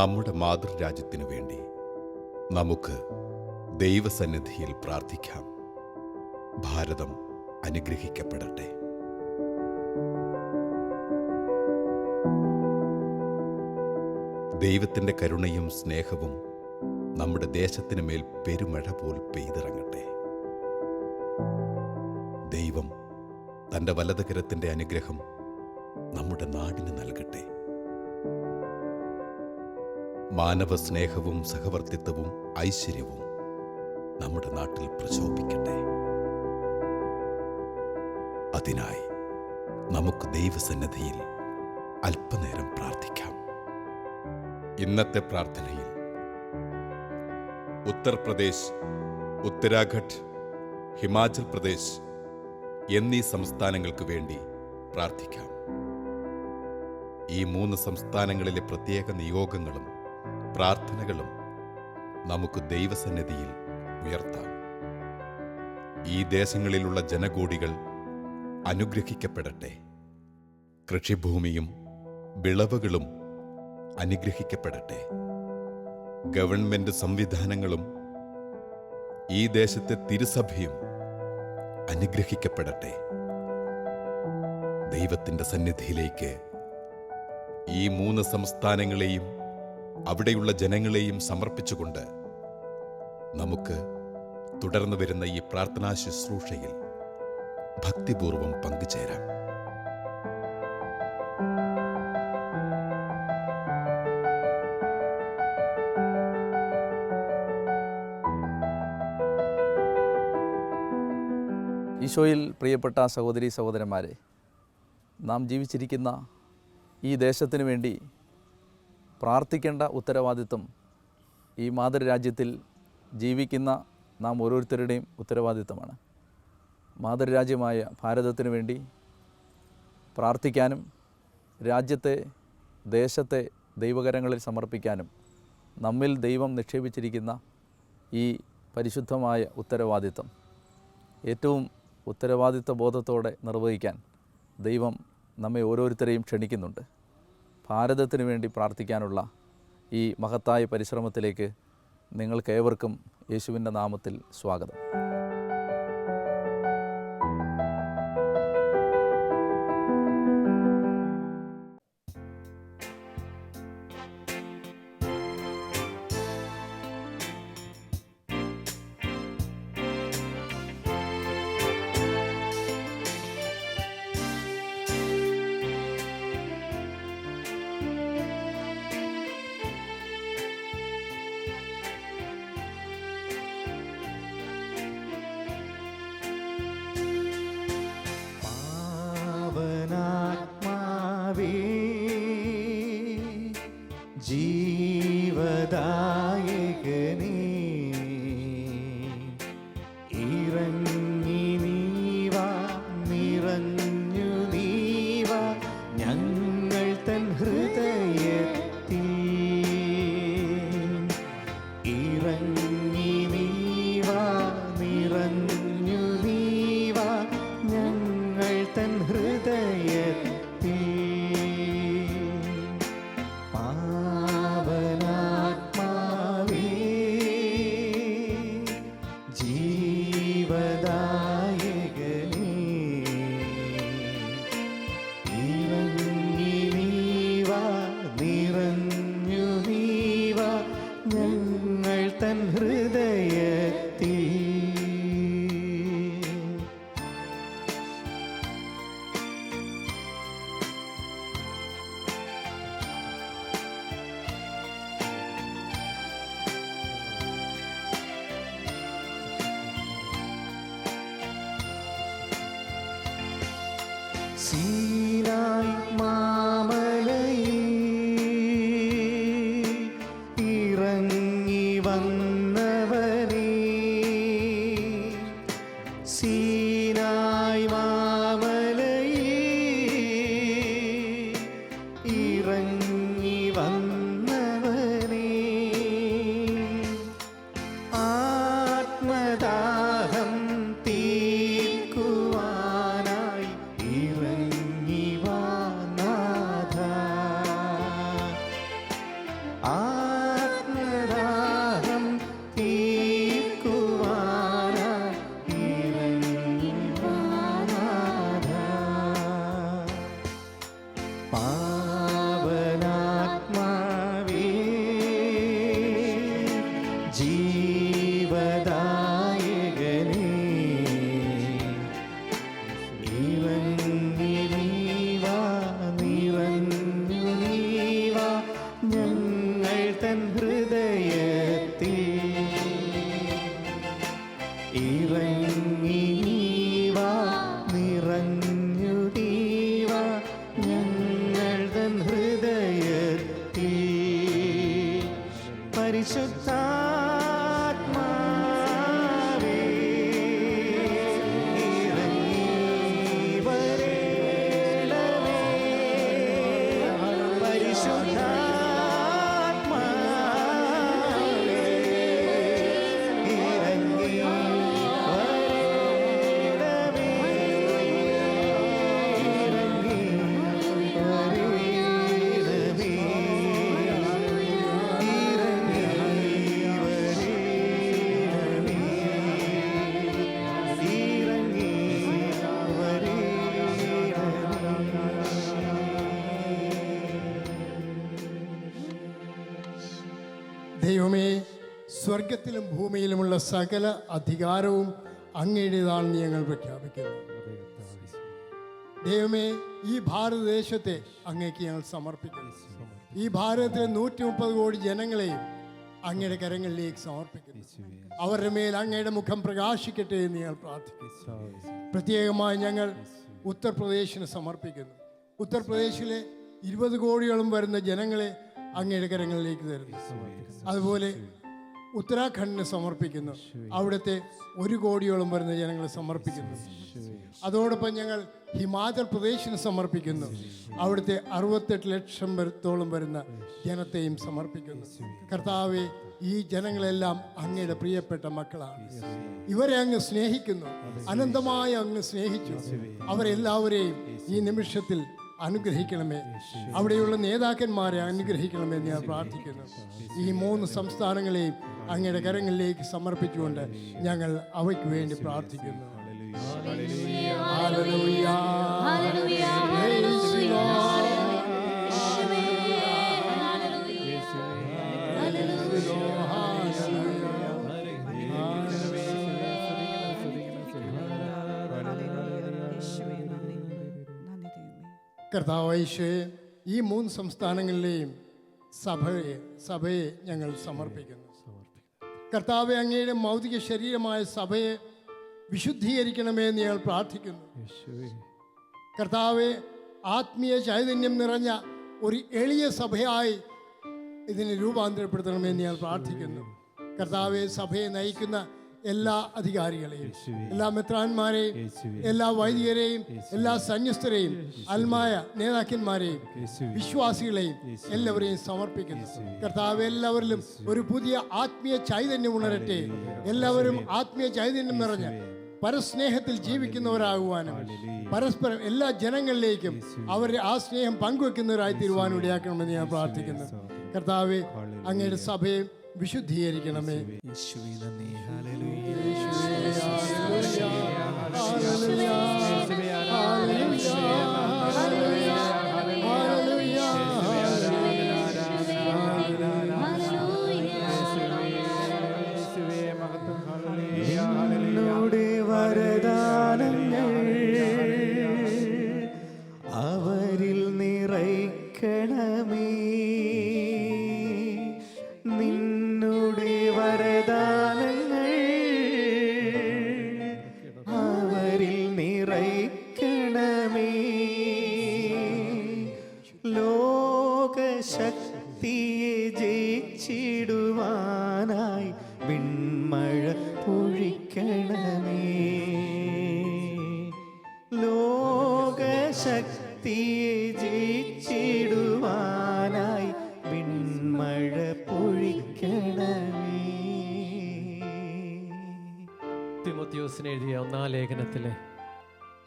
നമ്മുടെ മാതൃരാജ്യത്തിനു വേണ്ടി നമുക്ക് ദൈവസന്നിധിയിൽ പ്രാർത്ഥിക്കാം. ഭാരതം അനുഗ്രഹിക്കപ്പെടട്ടെ. ദൈവത്തിന്റെ കരുണയും സ്നേഹവും നമ്മുടെ ദേശത്തിന് മേൽ പെരുമഴ പോൽ പെയ്തിറങ്ങട്ടെ. ദൈവം തന്റെ വലതുകരത്തിന്റെ അനുഗ്രഹം നമ്മുടെ നാടിന് നൽകട്ടെ. മാനവ സ്നേഹവും സഹവർത്തിത്വവും ഐശ്വര്യവും നമ്മുടെ നാട്ടിൽ പ്രശോഭിക്കട്ടെ അതിനായി നമുക്ക് ദൈവസന്നദ്ധിയിൽ അല്പനേരം പ്രാർത്ഥിക്കാം. ഇന്നത്തെ പ്രാർത്ഥനയിൽ ഉത്തർപ്രദേശ് ഉത്തരാഖണ്ഡ് ഹിമാചൽ പ്രദേശ് എന്നീ സംസ്ഥാനങ്ങൾക്ക് വേണ്ടി പ്രാർത്ഥിക്കാം. ഈ മൂന്ന് സംസ്ഥാനങ്ങളിലെ പ്രത്യേക നിയോഗങ്ങളും പ്രാർത്ഥനകളും നമുക്ക് ദൈവസന്നിധിയിൽ ഉയർത്താം. ഈ ദേശങ്ങളിലുള്ള ജനകോടികൾ അനുഗ്രഹിക്കപ്പെടട്ടെ. കൃഷിഭൂമിയും വിളവുകളും അനുഗ്രഹിക്കപ്പെടട്ടെ. ഗവൺമെന്റ് സംവിധാനങ്ങളും ഈ ദേശത്തെ തിരുസഭയും അനുഗ്രഹിക്കപ്പെടട്ടെ. ദൈവത്തിന്റെ സന്നിധിയിലേക്ക് ഈ മൂന്ന് സംസ്ഥാനങ്ങളെയും അവിടെയുള്ള ജനങ്ങളെയും സമർപ്പിച്ചുകൊണ്ട് നമുക്ക് തുടർന്നു വരുന്ന ഈ പ്രാർത്ഥനാ ശുശ്രൂഷയിൽ ഭക്തിപൂർവം പങ്കുചേരാം. ഈശോയിൽ പ്രിയപ്പെട്ട സഹോദരി സഹോദരന്മാരെ നാം ജീവിച്ചിരിക്കുന്ന ഈ ദേശത്തിന് വേണ്ടി പ്രാർത്ഥിക്കേണ്ട ഉത്തരവാദിത്വം ഈ മാതൃരാജ്യത്തിൽ ജീവിക്കുന്ന നാം ഓരോരുത്തരുടെയും ഉത്തരവാദിത്വമാണ്. മാതൃരാജ്യമായ ഭാരതത്തിന് വേണ്ടി പ്രാർത്ഥിക്കാനും രാജ്യത്തെ ദേശത്തെ ദൈവകരങ്ങളിൽ സമർപ്പിക്കാനും നമ്മിൽ ദൈവം നിക്ഷേപിച്ചിരിക്കുന്ന ഈ പരിശുദ്ധമായ ഉത്തരവാദിത്വം. ഏറ്റവും ഉത്തരവാദിത്വ ബോധത്തോടെ നിർവഹിക്കാൻ ദൈവം നമ്മെ ഓരോരുത്തരെയും ക്ഷണിക്കുന്നുണ്ട്. ഭാരതത്തിന് വേണ്ടി പ്രാർത്ഥിക്കാനുള്ള ഈ മഹത്തായ പരിശ്രമത്തിലേക്ക് നിങ്ങൾക്കേവർക്കും യേശുവിന്റെ നാമത്തിൽ സ്വാഗതം. ജീവദായകനേ സ്വർഗത്തിലും ഭൂമിയിലുമുള്ള സകല അധികാരവും അങ്ങയുടേതാണെന്ന് ഞങ്ങൾ പ്രഖ്യാപിക്കുന്നു. ദൈവമേ ഈ ഭാരതദേശത്തെ അങ്ങേക്ക് ഞങ്ങൾ സമർപ്പിക്കുന്നു. ഈ ഭാരതത്തിലെ നൂറ്റി മുപ്പത് കോടി ജനങ്ങളെയും അങ്ങയുടെ കരങ്ങളിലേക്ക് സമർപ്പിക്കുന്നു. അവരുടെ മേൽ അങ്ങയുടെ മുഖം പ്രകാശിക്കട്ടെ എന്ന് ഞങ്ങൾ പ്രാർത്ഥിക്കുന്നു. പ്രത്യേകമായി ഞങ്ങൾ ഉത്തർപ്രദേശിന് സമർപ്പിക്കുന്നു. ഉത്തർപ്രദേശിലെ ഇരുപത് കോടിയോളം വരുന്ന ജനങ്ങളെ അങ്ങയുടെ കരങ്ങളിലേക്ക് തരുന്നു. അതുപോലെ ഉത്തരാഖണ്ഡിന് സമർപ്പിക്കുന്നു. അവിടുത്തെ ഒരു കോടിയോളം വരുന്ന ജനങ്ങൾ സമർപ്പിക്കുന്നു. അതോടൊപ്പം ഞങ്ങൾ ഹിമാചൽ പ്രദേശിന് സമർപ്പിക്കുന്നു. അവിടുത്തെ അറുപത്തെട്ട് ലക്ഷം വരത്തോളം വരുന്ന ജനത്തെയും സമർപ്പിക്കുന്നു. കർത്താവെ ഈ ജനങ്ങളെല്ലാം അങ്ങയുടെ പ്രിയപ്പെട്ട മക്കളാണ്. ഇവരെ അങ്ങ് സ്നേഹിക്കുന്നു. അനന്തമായി അങ്ങ് സ്നേഹിച്ചു. അവരെല്ലാവരെയും ഈ നിമിഷത്തിൽ അനുഗ്രഹിക്കണമേ. അവിടെയുള്ള നേതാക്കന്മാരെ അനുഗ്രഹിക്കണമേ എന്ന് ഞാൻ പ്രാർത്ഥിക്കുന്നു. ഈ മൂന്ന് സംസ്ഥാനങ്ങളെയും അങ്ങയുടെ കരങ്ങളിലേക്ക് സമർപ്പിച്ചുകൊണ്ട് ഞങ്ങൾ അവയ്ക്ക് വേണ്ടി പ്രാർത്ഥിക്കുന്നു. കർത്താവൈശ്വയെ ഈ മൂന്ന് സംസ്ഥാനങ്ങളിലെയും സഭയെ സഭയെ ഞങ്ങൾ സമർപ്പിക്കുന്നു. കർത്താവെ അങ്ങയുടെ മൗതിക ശരീരമായ സഭയെ വിശുദ്ധീകരിക്കണമേ എന്ന് ഞങ്ങൾ പ്രാർത്ഥിക്കുന്നു. കർത്താവെ ആത്മീയ ചൈതന്യം നിറഞ്ഞ ഒരു എളിയ സഭയായി ഇതിനെ രൂപാന്തരപ്പെടുത്തണമെന്ന് ഞാൻ പ്രാർത്ഥിക്കുന്നു. കർത്താവെ സഭയെ നയിക്കുന്ന എല്ലാ അധികാരികളെയും എല്ലാ മെത്രാന്മാരെയും എല്ലാ വൈദികരെയും എല്ലാ സന്യസ്തരെയും അൽമായ നേതാക്കന്മാരെയും വിശ്വാസികളെയും എല്ലാവരെയും സമർപ്പിക്കുന്നു. കർത്താവ് എല്ലാവരിലും ഒരു പുതിയ ആത്മീയ ചൈതന്യം ഉണരട്ടെ. എല്ലാവരും ആത്മീയ ചൈതന്യം നിറഞ്ഞ് പരസ്നേഹത്തിൽ ജീവിക്കുന്നവരാകുവാനും പരസ്പരം എല്ലാ ജനങ്ങളിലേക്കും അവരുടെ ആ സ്നേഹം പങ്കുവെക്കുന്നവരായി തീരുവാനും ഇടയാക്കണമെന്ന് ഞാൻ പ്രാർത്ഥിക്കുന്നു. കർത്താവ് അങ്ങയുടെ സഭയെ വിശുദ്ധീകരിക്കണമേ.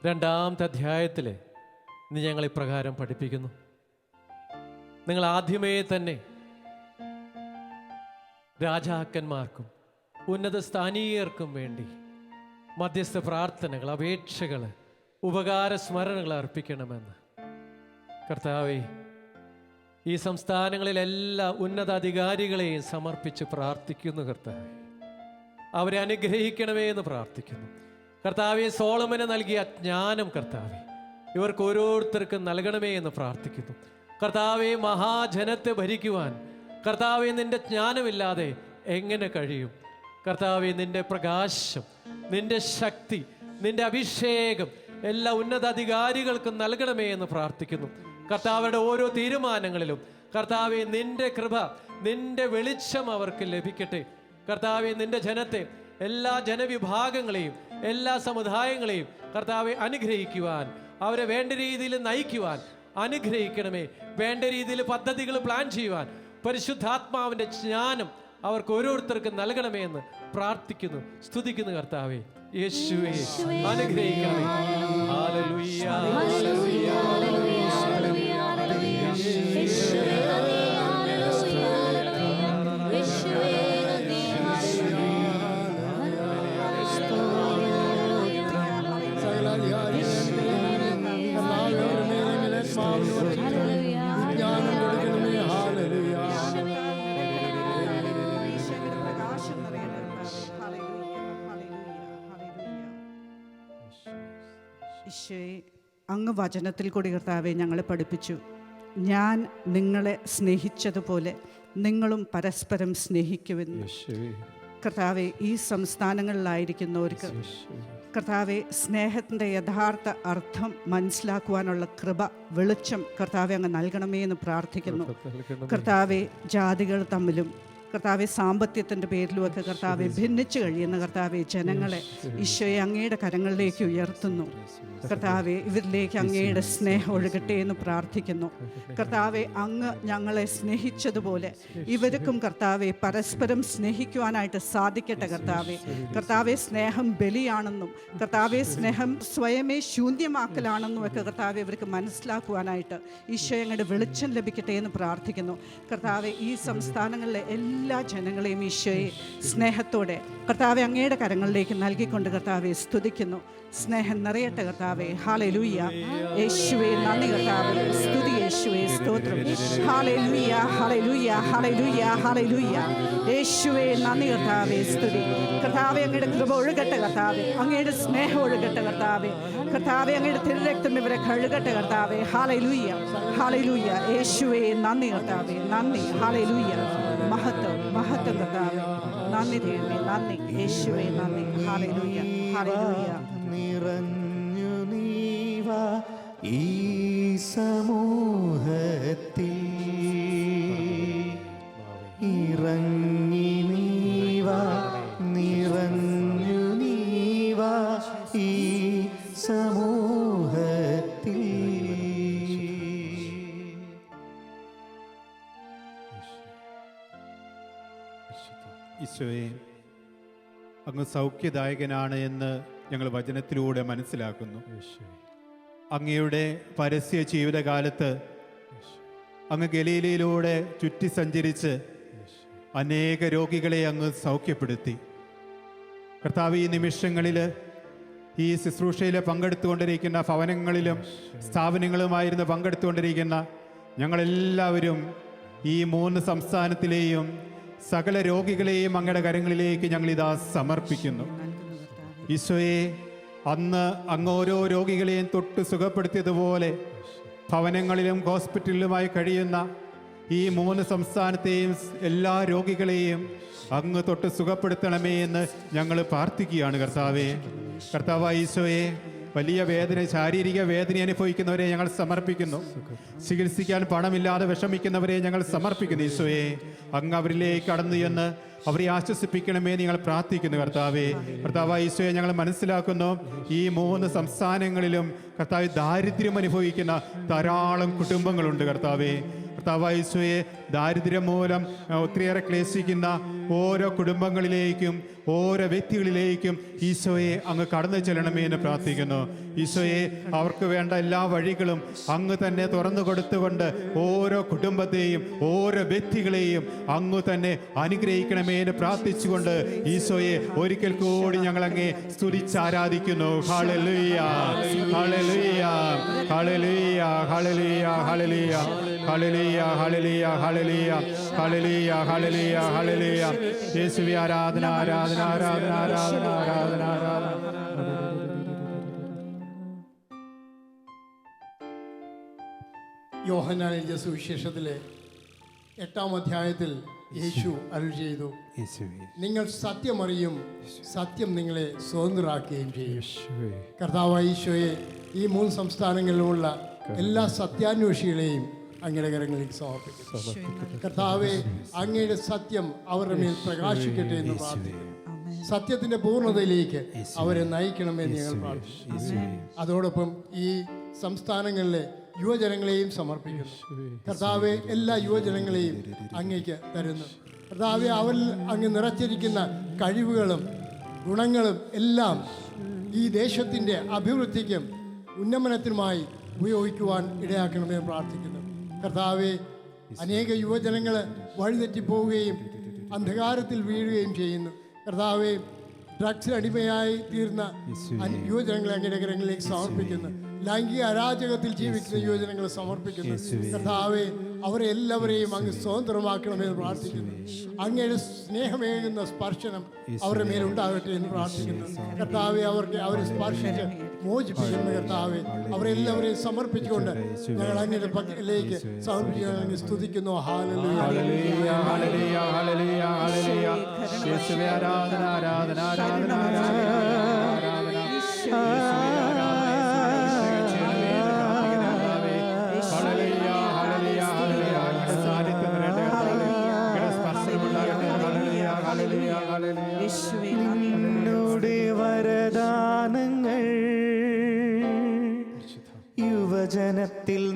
രണ്ടാമത്തെ അധ്യായത്തിൽ ഇന്ന് ഞങ്ങൾ ഇപ്രകാരം പഠിപ്പിക്കുന്നു. നിങ്ങൾ ആദ്യമേ തന്നെ രാജാക്കന്മാർക്കും ഉന്നത സ്ഥാനീയർക്കും വേണ്ടി മധ്യസ്ഥ പ്രാർത്ഥനകൾ അപേക്ഷകൾ ഉപകാര സ്മരണകൾ അർപ്പിക്കണമെന്ന്. കർത്താവേ ഈ സംസ്ഥാനങ്ങളിലെല്ലാ ഉന്നത അധികാരികളെയും സമർപ്പിച്ച് പ്രാർത്ഥിക്കുന്നു കർത്താവേ. അവരെ അനുഗ്രഹിക്കണമേ എന്ന് പ്രാർത്ഥിക്കുന്നു. കർത്താവെ സോളമന് നൽകിയ ജ്ഞാനം കർത്താവെ ഇവർക്ക് ഓരോരുത്തർക്കും നൽകണമേ എന്ന് പ്രാർത്ഥിക്കുന്നു. കർത്താവെ മഹാജനത്തെ ഭരിക്കുവാൻ കർത്താവെ നിന്റെ ജ്ഞാനമില്ലാതെ എങ്ങനെ കഴിയും? കർത്താവെ നിന്റെ പ്രകാശം നിന്റെ ശക്തി നിന്റെ അഭിഷേകം എല്ലാ ഉന്നതാധികാരികൾക്കും നൽകണമേ എന്ന് പ്രാർത്ഥിക്കുന്നു. കർത്താവരുടെ ഓരോ തീരുമാനങ്ങളിലും കർത്താവെ നിന്റെ കൃപ നിന്റെ വെളിച്ചം അവർക്ക് ലഭിക്കട്ടെ. കർത്താവെ നിന്റെ ജനത്തെ എല്ലാ ജനവിഭാഗങ്ങളെയും എല്ലാ സമുദായങ്ങളെയും കർത്താവെ അനുഗ്രഹിക്കുവാൻ അവരെ വേണ്ട രീതിയിൽ നയിക്കുവാൻ അനുഗ്രഹിക്കണമേ. വേണ്ട രീതിയിൽ പദ്ധതികൾ പ്ലാൻ ചെയ്യുവാൻ പരിശുദ്ധാത്മാവിന്റെ ജ്ഞാനം അവർക്ക് ഓരോരുത്തർക്കും നൽകണമേ എന്ന് പ്രാർത്ഥിക്കുന്നു സ്തുതിക്കുന്നു കർത്താവേ. യേശുവേ അനുഗ്രഹിക്കണമേ. അങ്ങ് വചനത്തിൽ കൂടി കർത്താവെ ഞങ്ങളെ പഠിപ്പിച്ചു. ഞാൻ നിങ്ങളെ സ്നേഹിച്ചതുപോലെ നിങ്ങളും പരസ്പരം സ്നേഹിക്കുമെന്ന് കർത്താവെ ഈ സംസ്ഥാനങ്ങളിലായിരിക്കുന്നവർക്ക് കർത്താവെ സ്നേഹത്തിന്റെ യഥാർത്ഥ അർത്ഥം മനസ്സിലാക്കുവാനുള്ള കൃപ വെളിച്ചം കർത്താവെ അങ്ങ് നൽകണമേ എന്ന് പ്രാർത്ഥിക്കുന്നു. കർത്താവെ ജാതികൾ തമ്മിലും കർത്താവെ സാമ്പത്യത്തിന്റെ പേരിലുമൊക്കെ കർത്താവെ ഭിന്നിച്ചു കഴിയുന്ന കർത്താവെ ജനങ്ങളെ ഈശോയെ അങ്ങയുടെ കരങ്ങളിലേക്ക് ഉയർത്തുന്നു. കർത്താവെ ഇവരിലേക്ക് അങ്ങയുടെ സ്നേഹം ഒഴുകട്ടെ എന്ന് പ്രാർത്ഥിക്കുന്നു. കർത്താവെ അങ്ങ് ഞങ്ങളെ സ്നേഹിച്ചതുപോലെ ഇവർക്കും കർത്താവെ പരസ്പരം സ്നേഹിക്കുവാനായിട്ട് സാധിക്കട്ടെ കർത്താവെ. കർത്താവെ സ്നേഹം ബലിയാണെന്നും കർത്താവെ സ്നേഹം സ്വയമേ ശൂന്യമാക്കലാണെന്നും ഒക്കെ കർത്താവെ ഇവർക്ക് മനസ്സിലാക്കുവാനായിട്ട് ഈശോ അങ്ങയുടെ വെളിച്ചം ലഭിക്കട്ടെ എന്ന് പ്രാർത്ഥിക്കുന്നു. കർത്താവെ ഈ സംസ്ഥാനങ്ങളിലെ എല്ലാ ജനങ്ങളെയും ഈശോയെ സ്നേഹത്തോടെ കർത്താവെ അങ്ങയുടെ കരങ്ങളിലേക്ക് നൽകിക്കൊണ്ട് കർത്താവെ സ്തുതിക്കുന്നു. സ്നേഹം നിറയട്ടെ കർത്താവെ. ഹാലെ ലൂയ്യ യേശുവെ നന്ദി കർത്താവെ. സ്തുതി യേശുവെ സ്തോത്രം. ഹാലലൂയ ലൂയ്യ ഹാലലൂയ ലൂയ്യ യേശുവെ നന്ദി കർത്താവെ സ്തുതി. കർത്താവെ അങ്ങയുടെ കൃപ ഒഴുകട്ടെ കർത്താവെ. അങ്ങയുടെ സ്നേഹം ഒഴുകട്ടെ കർത്താവെ. കർത്താവെ അങ്ങയുടെ തിരുരക്തം ഇവരെ കഴുകട്ടെ കർത്താവെ. ഹാലലൂയ ലൂയ്യ യേശുവെ നന്ദി കർത്താവെ. നന്ദി ഹാലെ ലൂയ്യ മഹത്വം. മഹത്വം കർത്താവേ നന്ദി ദൈവമേ നന്ദി യേശുവേ നന്ദി. ഹാലലൂയ ഹാലലൂയ. നിറഞ്ഞു നീവ ഈ സമൂഹത്തിൽ ഈശോയെ അങ്ങ് സൗഖ്യദായകനാണ് എന്ന് ഞങ്ങൾ വചനത്തിലൂടെ മനസ്സിലാക്കുന്നു. അങ്ങയുടെ പരസ്യ ജീവിതകാലത്ത് അങ്ങ് ഗലീലയിലൂടെ ചുറ്റി സഞ്ചരിച്ച് അനേക രോഗികളെ അങ്ങ് സൗഖ്യപ്പെടുത്തി. കർത്താവ് ഈ നിമിഷങ്ങളിൽ ഈ ശുശ്രൂഷയിൽ പങ്കെടുത്തുകൊണ്ടിരിക്കുന്ന ഭവനങ്ങളിലും സ്ഥാപനങ്ങളുമായിരുന്നു പങ്കെടുത്തുകൊണ്ടിരിക്കുന്ന ഞങ്ങളെല്ലാവരും ഈ മൂന്ന് സംസ്ഥാനത്തിലെയും സകല രോഗികളെയും അങ്ങയുടെ കരങ്ങളിലേക്ക് ഞങ്ങൾ ഞങ്ങളിതാ സമർപ്പിക്കുന്നു. ഈശോയെ അന്ന് അങ്ങ് ഓരോ രോഗികളെയും തൊട്ട് സുഖപ്പെടുത്തിയതുപോലെ ഭവനങ്ങളിലും ഹോസ്പിറ്റലിലുമായി കഴിയുന്ന ഈ മൂന്ന് സംസ്ഥാനത്തെയും എല്ലാ രോഗികളെയും അങ്ങ് തൊട്ട് സുഖപ്പെടുത്തണമേ എന്ന് ഞങ്ങൾ പ്രാർത്ഥിക്കുകയാണ് കർത്താവേ. കർത്താവ് ഈശോയെ വലിയ വേദന ശാരീരിക വേദന അനുഭവിക്കുന്നവരെ ഞങ്ങൾ സമർപ്പിക്കുന്നു. ചികിത്സിക്കാൻ പണമില്ലാതെ വിഷമിക്കുന്നവരെ ഞങ്ങൾ സമർപ്പിക്കുന്നു. ഈശോയെ അങ്ങ് അവരിലേക്ക് കടന്നു എന്ന് അവരെ ആശ്വസിപ്പിക്കണമേ നിങ്ങൾ പ്രാർത്ഥിക്കുന്നു കർത്താവേ. കർത്താവ് ഈശോയെ ഞങ്ങൾ മനസ്സിലാക്കുന്നു ഈ മൂന്ന് സംസ്ഥാനങ്ങളിലും കർത്താവ് ദാരിദ്ര്യം അനുഭവിക്കുന്ന ധാരാളം കുടുംബങ്ങളുണ്ട് കർത്താവേ. കർത്താവ് ഈശോയെ ദാരിദ്ര്യം മൂലം ഒത്തിരിയേറെ ക്ലേശിക്കുന്ന ഓരോ കുടുംബങ്ങളിലേക്കും ഓരോ വ്യക്തികളിലേക്കും ഈശോയെ അങ്ങ് കടന്നു ചെല്ലണമേ എന്ന് പ്രാർത്ഥിക്കുന്നു ഈശോയെ അവർക്ക് വേണ്ട എല്ലാ വഴികളും അങ്ങ് തന്നെ തുറന്നു കൊടുത്തുകൊണ്ട് ഓരോ കുടുംബത്തെയും ഓരോ വ്യക്തികളെയും അങ്ങ് തന്നെ അനുഗ്രഹിക്കണമേ എന്ന് പ്രാർത്ഥിച്ചുകൊണ്ട് ഈശോയെ ഒരിക്കൽ കൂടി ഞങ്ങൾ അങ്ങേ ഹല്ലേലൂയ ഹല്ലേലൂയ ഹല്ലേലൂയ ഹല്ലേലൂയ ഹല്ലേലൂയ ഹല്ലേലൂയ ഹല്ലേലൂയ ഹല്ലേലൂയ ഹല്ലേലൂയ ഹല്ലേലൂയ യേശുവേ ആരാധന ആരാധന ആരാധന ആരാധന ആരാധന ആരാധന ആരാധന എഴുതിയ സുവിശേഷത്തിലെ എട്ടാം അധ്യായത്തിൽ യേശു അരുൾ ചെയ്തു നിങ്ങൾ സത്യമറിയും സത്യം നിങ്ങളെ സ്വതന്ത്രരാക്കുകയും ചെയ്യും കർത്താവ് ഈശോയെ ഈ മൂന്ന് സംസ്ഥാനങ്ങളിലുമുള്ള എല്ലാ സത്യാന്വേഷികളെയും അങ്ങയുടെ കരങ്ങളിലേക്ക് സമർപ്പിക്കുന്നു കർത്താവെ അങ്ങയുടെ സത്യം അവരുടെ മേൽ പ്രകാശിക്കട്ടെ എന്ന് പ്രാർത്ഥിക്കുന്നു സത്യത്തിന്റെ പൂർണതയിലേക്ക് അവരെ നയിക്കണമെന്ന് ഞങ്ങൾ പ്രാർത്ഥിക്കുന്നു. അതോടൊപ്പം ഈ സംസ്ഥാനങ്ങളിലെ യുവജനങ്ങളെയും സമർപ്പിക്കുന്നു. കർത്താവെ എല്ലാ യുവജനങ്ങളെയും അങ്ങേക്ക് തരുന്നു. കർത്താവെ അവരിൽ അങ്ങ് നിറച്ചിരിക്കുന്ന കഴിവുകളും ഗുണങ്ങളും എല്ലാം ഈ ദേശത്തിന്റെ അഭിവൃദ്ധിക്കും ഉന്നമനത്തിനുമായി ഉപയോഗിക്കുവാൻ ഇടയാക്കണമെന്ന് പ്രാർത്ഥിക്കുന്നു. കർത്താവെ അനേക യുവജനങ്ങൾ വഴിതെറ്റിപ്പോവുകയും അന്ധകാരത്തിൽ വീഴുകയും ചെയ്യുന്നു. കർത്താവെ ഡ്രഗ്സിന് അടിമയായി തീർന്ന യുവജനങ്ങളെ അങ്ങയുടെ കരങ്ങളിലേക്ക് സമർപ്പിക്കുന്നു. ലൈംഗിക അരാജകത്തിൽ ജീവിക്കുന്ന യുവജനങ്ങളെ സമർപ്പിക്കുന്നു. കർത്താവെ അവരെ എല്ലാവരെയും അങ്ങ് സ്വതന്ത്രമാക്കണമെന്ന് പ്രാർത്ഥിക്കുന്നു. അങ്ങയുടെ സ്നേഹമേകുന്ന സ്പർശനം അവരുടെ മേലുണ്ടാകട്ടെ എന്ന് പ്രാർത്ഥിക്കുന്നു. കർത്താവെ അവർക്ക് അവരെ സ്പർശിച്ച് മോചിപ്പിക്കുന്ന കർത്താവെ. അവരെല്ലാവരെയും സമർപ്പിച്ചുകൊണ്ട് ഞങ്ങൾ അങ്ങയുടെ പക്കലേക്ക് സമർപ്പിക്കാൻ അങ്ങ് സ്തുതിക്കുന്നു. ഹാലലുയ. ഹല്ലേലൂയ, ഹല്ലേലൂയ, ഹല്ലേലൂയ, ഹല്ലേലൂയ. ആരാധന ആരാധന ആരാധന ആരാധന ആരാധന. നിന്നുടെ വരദാനങ്ങൾ. യുവജനത്തിൽ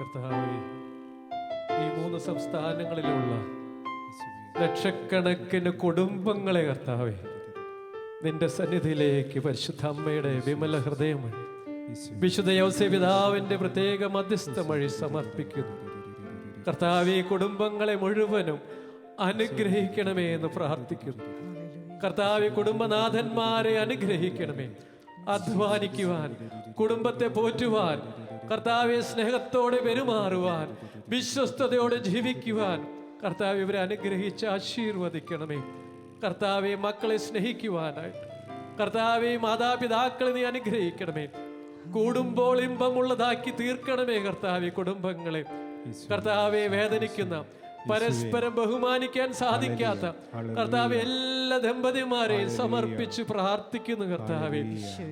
കർത്താവേ ഈ മൂന്ന് സംസ്ഥാനങ്ങളിലുള്ള ലക്ഷക്കണക്കിന് കുടുംബങ്ങളെ കർത്താവേ നിന്റെ സന്നിധിയിലേക്ക് പരിശുദ്ധ അമ്മയുടെ വിമല ഹൃദയം വിശുദ്ധ യൗസേ പിതാവിന്റെ പ്രത്യേക മധ്യസ്ഥ വഴി സമർപ്പിക്കുന്നു. കർത്താവ് ഈ കുടുംബങ്ങളെ മുഴുവനും അനുഗ്രഹിക്കണമേ എന്ന് പ്രാർത്ഥിക്കുന്നു. കർത്താവ് കുടുംബനാഥന്മാരെ അനുഗ്രഹിക്കണമേ. അധ്വാനിക്കുവാൻ കുടുംബത്തെ പോറ്റുവാൻ കർത്താവെ സ്നേഹത്തോടെ പെരുമാറുവാൻ വിശ്വസ്തയോടെ ജീവിക്കുവാൻ കർത്താവ് ഇവരെ അനുഗ്രഹിച്ച് ആശീർവദിക്കണമേ. കർത്താവെ മക്കളെ സ്നേഹിക്കുവാനായിട്ട് കർത്താവെ മാതാപിതാക്കളെ നീ അനുഗ്രഹിക്കണമേ. കൂടുമ്പോൾ ഇമ്പമുള്ളതാക്കി തീർക്കണമേ കർത്താവെ കുടുംബങ്ങളെ. കർത്താവെ വേദനിക്കുന്ന പരസ്പരം ബഹുമാനിക്കാൻ സാധിക്കാത്ത കർത്താവ് എല്ലാ ദമ്പതിമാരെയും സമർപ്പിച്ച് പ്രാർത്ഥിക്കുന്നു കർത്താവെ.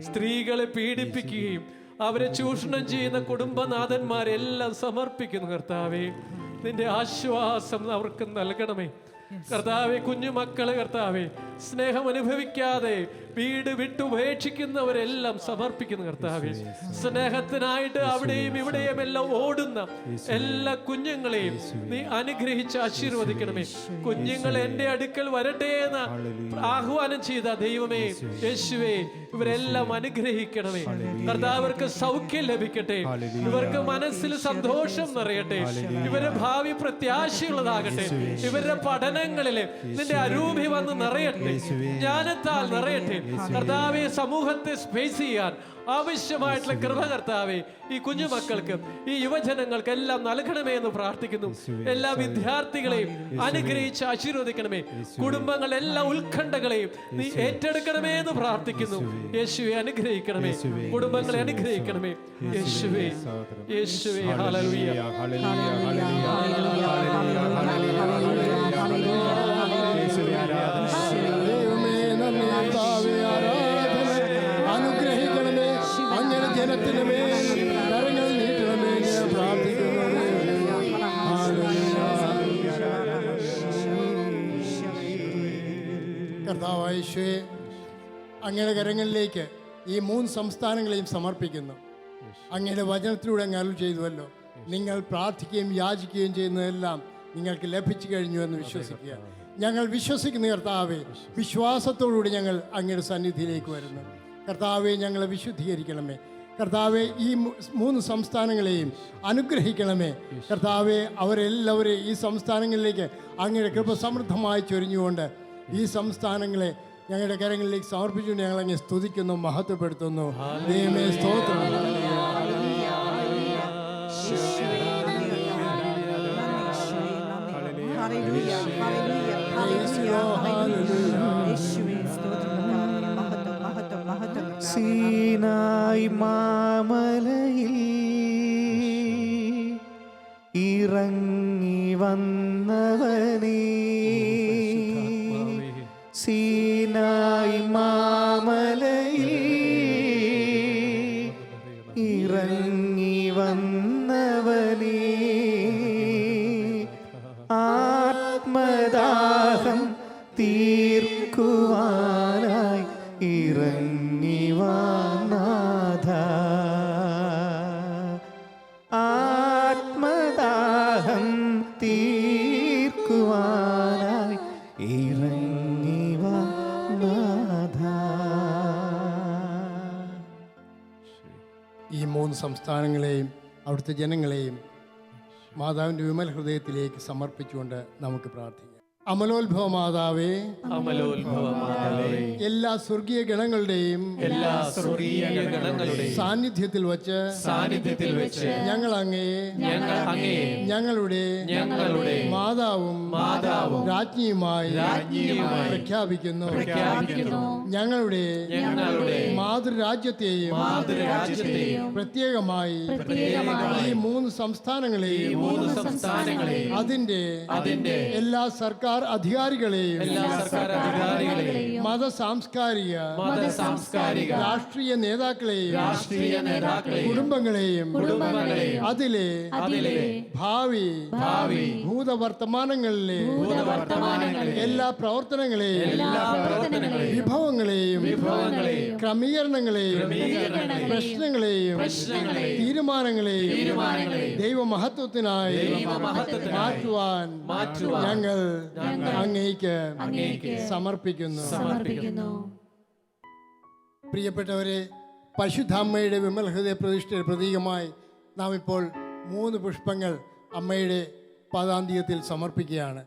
സ്ത്രീകളെ പീഡിപ്പിക്കുകയും അവരെ ചൂഷണം ചെയ്യുന്ന കുടുംബനാഥന്മാരെല്ലാം സമർപ്പിക്കുന്നു കർത്താവെ. നിന്റെ ആശ്വാസം അവർക്ക് നൽകണമേ. കർത്താവെ കുഞ്ഞുമക്കളെ കർത്താവെ സ്നേഹം അനുഭവിക്കാതെ വീട് വിട്ടുപേക്ഷിക്കുന്നവരെല്ലാം സമർപ്പിക്കുന്നു കർത്താവെ. സ്നേഹത്തിനായിട്ട് അവിടെയും ഇവിടെയും എല്ലാം ഓടുന്ന എല്ലാ കുഞ്ഞുങ്ങളെയും നീ അനുഗ്രഹിച്ച് ആശീർവദിക്കണമേ. കുഞ്ഞുങ്ങൾ എന്റെ അടുക്കൽ വരട്ടെ എന്ന് ആഹ്വാനം ചെയ്ത ദൈവമേ യേശുവേ ഇവരെല്ലാം അനുഗ്രഹിക്കണമേ. കർത്താവർക്ക് സൗഖ്യം ലഭിക്കട്ടെ. ഇവർക്ക് മനസ്സിൽ സന്തോഷം നിറയട്ടെ. ഇവരുടെ ഭാവി പ്രത്യാശയുള്ളതാകട്ടെ. ഇവരുടെ പഠനങ്ങളിൽ നിന്റെ അരൂപി വന്ന് നിറയട്ടെ. ജ്ഞാനത്താൽ നിറയട്ടെ. കർത്താവെ സമൂഹത്തെ സ്പേസ് ചെയ്യാൻ ആവശ്യമായിട്ടുള്ള കൃപ കർത്താവെ ഈ കുഞ്ഞു കുഞ്ഞുമക്കൾക്ക് ഈ യുവജനങ്ങൾക്ക് എല്ലാം നൽകണമേ എന്ന് പ്രാർത്ഥിക്കുന്നു. എല്ലാ വിദ്യാർത്ഥികളെയും അനുഗ്രഹിച്ച് ആശീർവദിക്കണമേ. കുടുംബങ്ങൾ എല്ലാ ഉത്കണ്ഠകളെയും നീ ഏറ്റെടുക്കണമേ എന്ന് പ്രാർത്ഥിക്കുന്നു. യേശുവെ. അനുഗ്രഹിക്കണമേ. കുടുംബങ്ങളെ അനുഗ്രഹിക്കണമേ. യേശുവേ. യേശുവേ. ഹല്ലേലൂയ. ഹല്ലേലൂയ, ഹല്ലേലൂയ, ഹല്ലേലൂയ, ഹല്ലേലൂയ. കർത്താവായിശ്വേ അങ്ങയുടെ കരങ്ങളിലേക്ക് ഈ മൂന്ന് സംസ്ഥാനങ്ങളെയും സമർപ്പിക്കുന്നു. അങ്ങയുടെ വചനത്തിലൂടെ അങ്ങ് അരുൾ ചെയ്തുവല്ലോ. നിങ്ങൾ പ്രാർത്ഥിക്കുകയും യാചിക്കുകയും ചെയ്യുന്നതെല്ലാം നിങ്ങൾക്ക് ലഭിച്ചു കഴിഞ്ഞു എന്ന് വിശ്വസിക്കുക. ഞങ്ങൾ വിശ്വസിക്കുന്ന കർത്താവെ വിശ്വാസത്തോടുകൂടി ഞങ്ങൾ അങ്ങയുടെ സന്നിധിയിലേക്ക് വരുന്നു. കർത്താവെ ഞങ്ങളെ വിശുദ്ധീകരിക്കണമേ. കർത്താവെ ഈ മൂന്ന് സംസ്ഥാനങ്ങളെയും അനുഗ്രഹിക്കണമേ. കർത്താവെ അവരെല്ലാവരെയും ഈ സംസ്ഥാനങ്ങളിലേക്ക് അങ്ങയുടെ കൃപ സമൃദ്ധമായി ചൊരിഞ്ഞുകൊണ്ട് ഈ സംസ്ഥാനങ്ങളെ ഞങ്ങളുടെ കരങ്ങളിലേക്ക് സമർപ്പിച്ചു ഞങ്ങൾ അങ്ങ് സ്തുതിക്കുന്നു മഹത്വപ്പെടുത്തുന്നു. ദൈവമേ സ്തോത്രം. ഹല്ലേലൂയ, ഹല്ലേലൂയ, സീനായി അവിടുത്തെ ജനങ്ങളെയും മാതാവിന്റെ വിമൽ ഹൃദയത്തിലേക്ക് സമർപ്പിച്ചുകൊണ്ട് നമുക്ക് പ്രാർത്ഥിക്കാം. അമലോത്ഭവ മാതാവേ അമലോത്ഭവ മാതാവേ എല്ലാ സ്വർഗീയ ഗണങ്ങളുടെയും എല്ലാ സ്വർഗീയ ഗണങ്ങളുടെയും സാന്നിധ്യത്തിൽ വെച്ച് സാന്നിധ്യത്തിൽ വെച്ച് ഞങ്ങൾ അങ്ങയെ ഞങ്ങൾ അങ്ങയെ ഞങ്ങളുടെ ഞങ്ങളുടെ മാതാവും മാതാവും രാജ്ഞിയുമായി രാജ്ഞിയുമായി പ്രഖ്യാപിക്കുന്നു. പ്രഖ്യാപിക്കുന്നു. ഞങ്ങളുടെ ഞങ്ങളുടെ മാതൃരാജ്യത്തെയും മാതൃരാജ്യത്തെയും പ്രത്യേകമായി ഈ മൂന്ന് സംസ്ഥാനങ്ങളെയും മൂന്ന് സംസ്ഥാനങ്ങളെയും അതിന്റെ അതിന്റെ എല്ലാ സർക്കാർ അധികാരികളെയും എല്ലാ സർക്കാർ അധികാരികളെയും മത സാംസ്കാരിക മത സാംസ്കാരിക രാഷ്ട്രീയ നേതാക്കളെയും രാഷ്ട്രീയ നേതാക്കളെയും കുടുംബങ്ങളെയും കുടുംബങ്ങളെയും അതിലെ അതിലെ ഭാവി ഭാവി ഭൂതവർത്തമാനങ്ങളിലെ ഭൂതവർത്തമാനങ്ങളിലെ എല്ലാ പ്രവർത്തനങ്ങളെയും എല്ലാ പ്രവർത്തനങ്ങളെയും വിഭവങ്ങളെയും വിഭവങ്ങളെയും ക്രമീകരണങ്ങളെയും ക്രമീകരണങ്ങളെയും പ്രശ്നങ്ങളെയും പ്രശ്നങ്ങളെയും തീരുമാനങ്ങളെയും തീരുമാനങ്ങളെയും ദൈവമഹത്വത്തിനായി ദൈവമഹത്വത്തിനായി മാറ്റുവാൻ മാറ്റുവാൻ ഞങ്ങൾ അങ്ങേക്ക് സമർപ്പിക്കുന്നു. സമർപ്പിക്കുന്നു. പ്രിയപ്പെട്ടവരെ പരിശുദ്ധാമ്മയുടെ വിമൽ ഹൃദയ പ്രതിഷ്ഠയുടെ പ്രതീകമായി നാം ഇപ്പോൾ മൂന്ന് പുഷ്പങ്ങൾ അമ്മയുടെ പാദാന്ത്യത്തിൽ സമർപ്പിക്കുകയാണ്.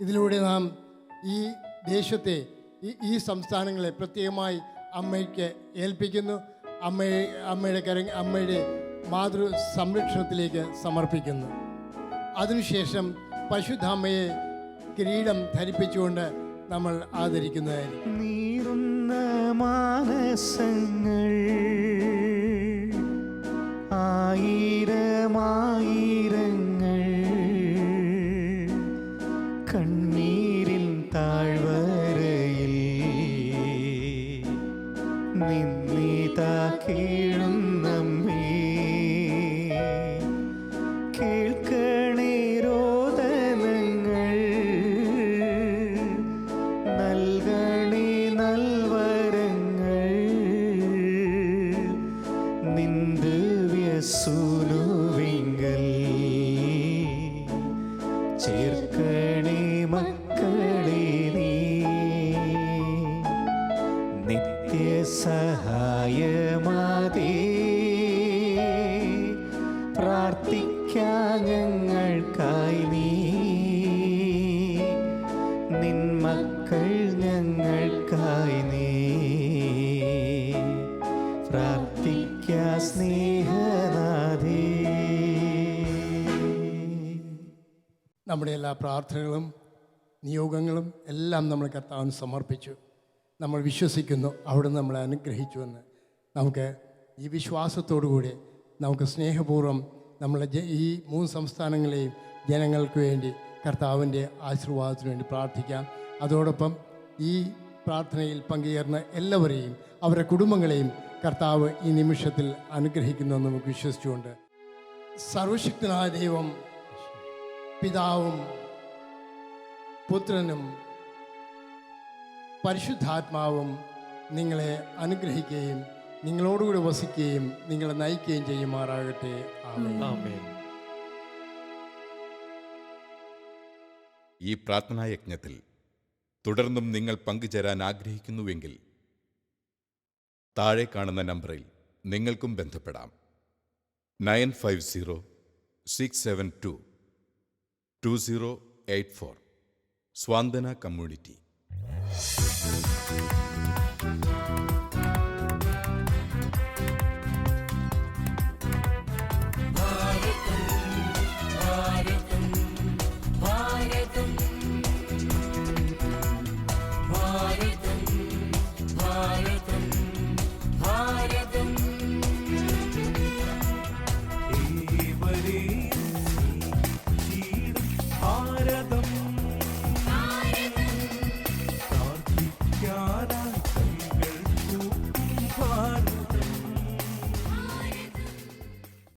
ഇതിലൂടെ നാം ഈ ദേശത്തെ ഈ ഈ സംസ്ഥാനങ്ങളെ പ്രത്യേകമായി അമ്മയ്ക്ക് ഏൽപ്പിക്കുന്നു. അമ്മയെ അമ്മയുടെ കര അമ്മയുടെ മാതൃ സംരക്ഷണത്തിലേക്ക് സമർപ്പിക്കുന്നു. അതിനുശേഷം പരിശുദ്ധാമ്മയെ കിരീടം ധരിപ്പിച്ചുകൊണ്ട് നമ്മൾ ആദരിക്കുന്നതായിരിക്കും. നീറുന്ന മാനസങ്ങൾ ആയിരമായിരങ്ങൾ കണ്ണീരിൻ താഴ്വരയിൽ നിന്നിതാ കേഴുന്നമ്മേ നമ്മുടെ എല്ലാ പ്രാർത്ഥനകളും നിയോഗങ്ങളും എല്ലാം നമ്മൾ കർത്താവിന് സമർപ്പിച്ചു. നമ്മൾ വിശ്വസിക്കുന്നു അവിടുന്ന് നമ്മളെ അനുഗ്രഹിച്ചുവെന്ന്. നമുക്ക് ഈ വിശ്വാസത്തോടുകൂടി നമുക്ക് സ്നേഹപൂർവം നമ്മളെ ഈ മൂന്ന് സംസ്ഥാനങ്ങളെയും ജനങ്ങൾക്ക് വേണ്ടി കർത്താവിന്റെ ആശീർവാദത്തിന് വേണ്ടി പ്രാർത്ഥിക്കാം. അതോടൊപ്പം ഈ പ്രാർത്ഥനയിൽ പങ്കുചേർന്ന എല്ലാവരെയും അവരുടെ കുടുംബങ്ങളെയും കർത്താവ് ഈ നിമിഷത്തിൽ അനുഗ്രഹിക്കുന്നുവെന്ന് നമുക്ക് വിശ്വസിച്ചുകൊണ്ട്. സർവശക്തനായ ദൈവം പിതാവും പുത്രനും പരിശുദ്ധാത്മാവും നിങ്ങളെ അനുഗ്രഹിക്കുകയും നിങ്ങളോടുകൂടി വസിക്കുകയും നിങ്ങളെ നയിക്കുകയും ചെയ്യുമാറാകട്ടെ. ആമേൻ. ഈ പ്രാർത്ഥനായജ്ഞത്തിൽ തുടർന്നും നിങ്ങൾ പങ്കുചേരാൻ ആഗ്രഹിക്കുന്നുവെങ്കിൽ താഴെ കാണുന്ന നമ്പറിൽ നിങ്ങൾക്കും ബന്ധപ്പെടാം. Nine five zero six seven two two zero eight four. Santhwana community.